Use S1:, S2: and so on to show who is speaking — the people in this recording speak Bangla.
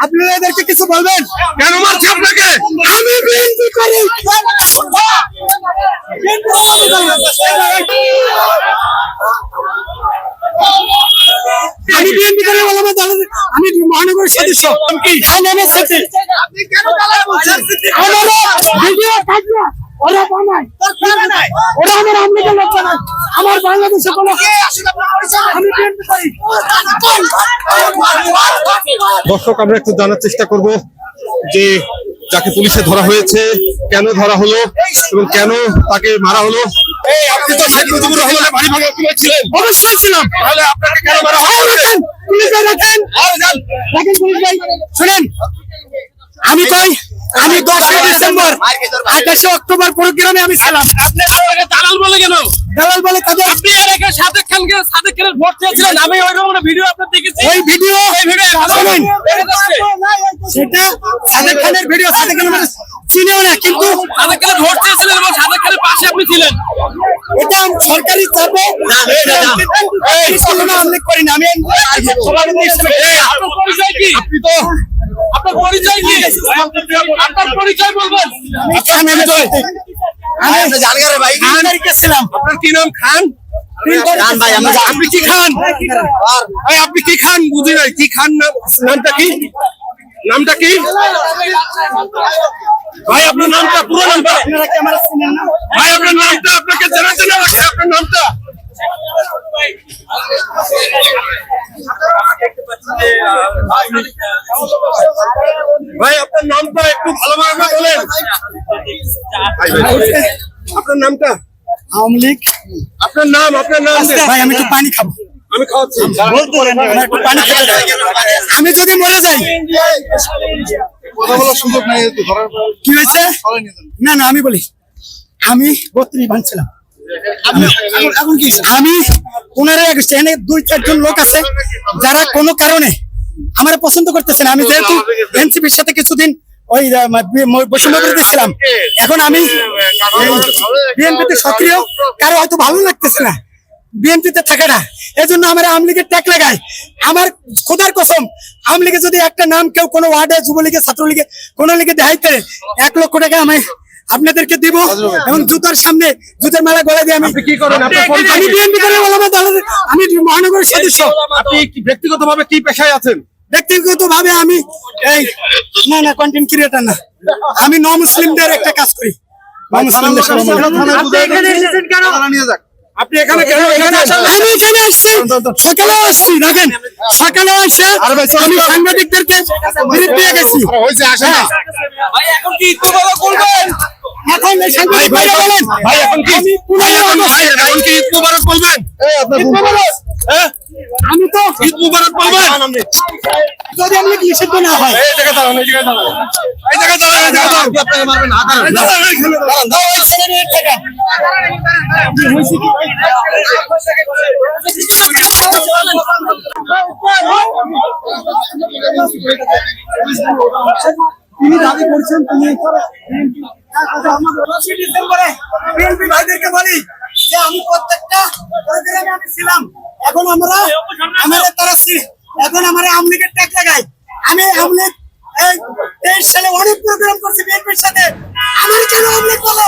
S1: আপনারা এদেরকে কিছু বলবেন?
S2: কেন মারছি আপনাকে?
S1: আমি বিএনপি করি। আমি বিএনপি করে বললাম আমি মহানগর সদস্য। কি? খান এনে সাথে আপনি কেন দালাল বলছেন ভিডিও থাকবে। ওরা বানায়। ওরা আমার লোক বানায়। আমার বাংলাদেশে কোনো আমি বিএনপি করি।
S2: দর্শক আমরা একটু জানার চেষ্টা করব যে যাকে পুলিশে ধরা হয়েছে কেন ধরা হলো এবং কেন তাকে মারা হলো? এই আপনি তো বাড়ি ভাঙা
S1: অবশ্যই ছিলাম।
S2: তাহলে আপনাকে কেন মারা হলো?
S1: প্রোগ্রামে আমি
S3: আপনি দালাল বলে কেন?
S1: দালাল বলে তাদের
S3: আপনি আর একে সাদেক খানকে সাদেক খানের ভোট চেয়েছিলেন। আমি ওই রকম ভিডিও আপনার দেখেছি।
S1: ওই ভিডিও?
S3: ওই ভিডিও
S1: শুনেন।
S3: দেখা
S1: সেটা সাদেক খানের ভিডিও। সাদেক খানের মানুষ চিনেও না কিন্তু
S3: সাদেক খানের ভোট চেয়েছিলেন এবং সাদেক খানের পাশে আপনি ছিলেন।
S1: এটা সরকারি চাপে উল্লেখ করি না। আমি
S3: এই, আপনার পরিচয় কি?
S2: তো
S3: আপনার পরিচয় কি? আপনার পরিচয় বলবেন।
S1: আমি আমি আমেরিকা ছিলাম
S2: আপনার কি নাম? খান?
S1: ভাই
S2: আপনি কি খান? এই, আপনি কি খান? বুঝি নাই কি খান নাম নামটা কি? নামটা কি? ভাই আপনার নামটা পুরো নামটা। ভাই আপনার নামটা আপনাকে জানা জানা আপনার নামটা। ভাই আপনার নামটা একটু ভালোভাবে বলেন। আপনার নামটা?
S1: আওয়ামী লীগ।
S2: আপনার নাম আপনার নাম।
S1: ভাই আমি একটু পানি খাব।
S2: আমি খাওয়াচ্ছি।
S1: আমি যদি মরে যাই।
S2: কথা বলার সুযোগ নাই
S1: কি হয়েছে? না না আমি বলি। আমি বত্রিশ ভাঙছিলাম। আমি আগস্ট এনে দুই চারজন লোক আছে, যারা কোনো কারণে আমার পছন্দ করতেছে না। আমি যেহেতু এনসিপির সাথে কিছুদিন এখন সক্রিয়, কারও হয়তো ভালো লাগতেছে না। বিএনপিতে থাকে না। এই জন্য আমার আওয়ামী লীগের ট্যাগ লাগায়। আমার কসম যদি একটা নাম কেউ কোনো ওয়ার্ডে ছাত্রলীগে, কোনো লীগে দেখাইতে, এক লক্ষ টাকা আমি আপনাদেরকে দিব এবং জুতার সামনে জুতার মেলা গলা দিয়ে আমি
S2: কি করেন? আপনার
S1: আমি? বিএনপি করে আমি মহানগরের সদস্য।
S2: আপনি কি ব্যক্তিগতভাবে কি পেশায় আছেন?
S1: ব্যক্তিগত ভাবে আমি এই না না কন্টেন্ট ক্রিয়েটার না। আমি ন মুসলিমদের একটা কাজ করি। ন মুসলিমদের সাথে-
S2: আপনি এখানে কেন? এখানে আসেন
S1: আমি এখানে আসছি। সকালে আসছি দেখেন। সকালে আসছে আমি সাংবাদিকদেরকে গেছি।
S3: ভাই এখন কি করবেন?
S2: ভাই এখন কি?
S1: আমি
S2: ভাই এখন কি ঈদ মুবারক বলবেন?
S1: ঈদ মোবারক।
S2: হ্যাঁ
S1: আমি তো
S2: ঈদ মুবারক বলবেন?
S1: যদি আমি নিষিদ্ধ না হয়।
S2: এই জায়গায় দাঁড়ান এই জায়গায় দাঁড়ান। এই জায়গায় দাঁড়ান এই জায়গায় দাঁড়ান। আপনাকে মারবেন না দাঁড়ান দাঁড়ান দাঁড়ান
S1: দাও এই ছেলের টাকা তিনি দাবি করছেন তিনি বলি যে আমি প্রত্যেকটা ছিলাম। এখন আমরা আমাদের এখন আমার আওয়ামী লীগের ট্যাগ লাগাই। আমি আমলিগ এই তেইশ সালে অনেক প্রোগ্রাম করছি বিএনপির সাথে। আমার কেন আমলিগ বলে?